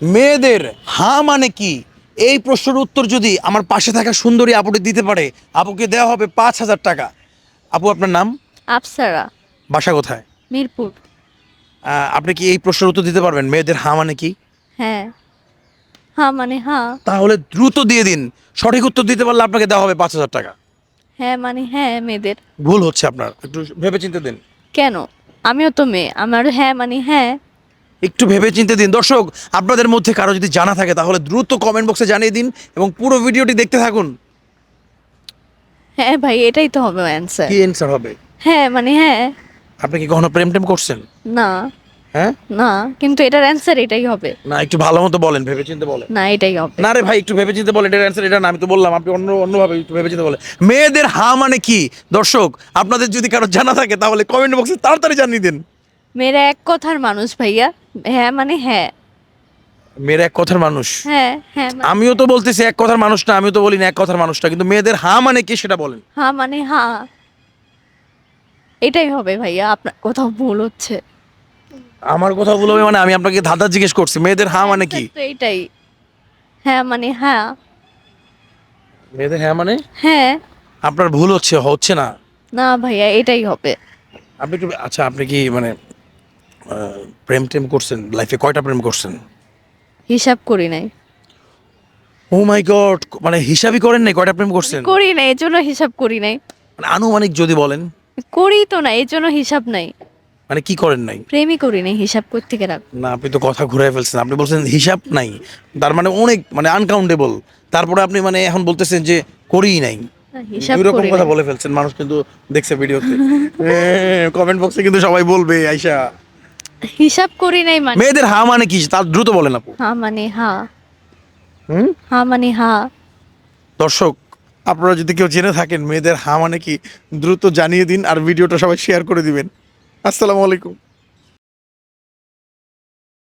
মেয়েদের হা মানে কি? এই প্রশ্নের উত্তর যদি আমার পাশে থাকা সুন্দরী আপুটি দিতে পারে আপুকে দেওয়া হবে পাঁচ হাজার টাকা। আপু আপনার নাম? আপসারা বাসা কোথায়? মিরপুর। আপনি কি এই প্রশ্নের উত্তর দিতে পারবেন? মেয়েদের হা মানে কি? হ্যাঁ। হ্যাঁ মানে হ্যাঁ তাহলে দ্রুত দিয়ে দিন। সঠিক উত্তর দিতে পারলে আপনাকে দেওয়া হবে পাঁচ হাজার টাকা। হ্যাঁ মানে হ্যাঁ মেয়েদের। ভুল হচ্ছে আপনার। একটু ভেবে চিন্তে দিন। কেন? আমিও তো মেয়ে। আমার হ্যাঁ মানে হ্যাঁ। একটু ভেবে চিন্তে দিন। দর্শক আপনাদের মধ্যে কারও যদি জানা থাকে তাহলে দ্রুত কমেন্ট বক্সে জানিয়ে দিন এবং পুরো ভিডিওটি দেখতে থাকুন। হ্যাঁ ভাই এটাই তো হবে অ্যান্সার কি অ্যান্সার হবে? হ্যাঁ মানে হ্যাঁ। আপনি কি কখনো প্রেম টেম করছেন? না। হ্যাঁ? না কিন্তু এটার অ্যান্সার এটাই হবে। না একটু ভালো মতো বলেন ভেবে চিন্তে বলেন। না এটাই হবে। না রে ভাই একটু ভেবে চিন্তে বলেন এটার অ্যান্সার এটা না আমি তো বললাম আপনি অন্য অন্যভাবে একটু ভেবে চিন্তে বলেন। মেয়েদের হা মানে কি? দর্শক আপনাদের যদি কারও জানা থাকে তাহলে কমেন্ট বক্সে তাড়াতাড়ি জানিয়ে দিন। মেয়েরা এক কথার মানুষ ভাইয়া। হ্যাঁ মানে হ্যাঁ। মেয়ের এক কথার মানুষ? হ্যাঁ হ্যাঁ মানে- আমিও তো বলতেছি এক কথার মানুষ না আমিও তো বলি না এক কথার মানুষটা কিন্তু মেয়েদের হা মানে কি সেটা বলেন। হ্যাঁ মানে হ্যাঁ এটাই হবে ভাইয়া আপনার কোথাও ভুল হচ্ছে। আমার কথা ভুল হবে মানে আমি আপনাকে ধাঁধা জিজ্ঞেস করছি মেয়েদের হা মানে কি? তো এইটাই হ্যাঁ মানে হ্যাঁ মেয়েদের হ্যাঁ মানে? হ্যাঁ। আপনার ভুল হচ্ছে হচ্ছে না। না ভাইয়া এটাই হবে। আপনি একটু আচ্ছা আপনি কি মানে প্রেম টেম করছেন লাইফে কয়টা প্রেম করছেন? হিসাব করি নাই। ও মাই গড মানে হিসাবই করেন নাই কয়টা প্রেম করছেন? করি নাই এর জন্য হিসাব করি নাই। মানে আনুমানিক যদি বলেন। করি তো না এর জন্য হিসাব নাই। মানে কি করেন নাই? প্রেমই করি নাই হিসাব করতে রাখ না আপনি তো কথা ঘুরাই ফেলছেন। আপনি বলছেন হিসাব নাই। তার মানে অনেক মানে আনকাউন্টেবল তারপরে আপনি মানে এখন বলতেছেন যে করি নাই। হিসাব দুই রকম করি কথা বলে ফেলছেন মানুষ কিন্তু দেখছে ভিডিওতে কমেন্ট বক্সে কিন্তু সবাই বলবে আইসা হিসাব করি নাই মানে। মেয়েদের হা মানে কি? তা দ্রুত বলেন আপু। হ্যাঁ মানে হ্যাঁ হুম? হ্যাঁ মানে হা। দর্শক আপনারা যদি কেউ জেনে থাকেন মেয়েদের হা মানে কি দ্রুত জানিয়ে দিন আর ভিডিওটা সবাই শেয়ার করে দিবেন। আসসালামু আলাইকুম।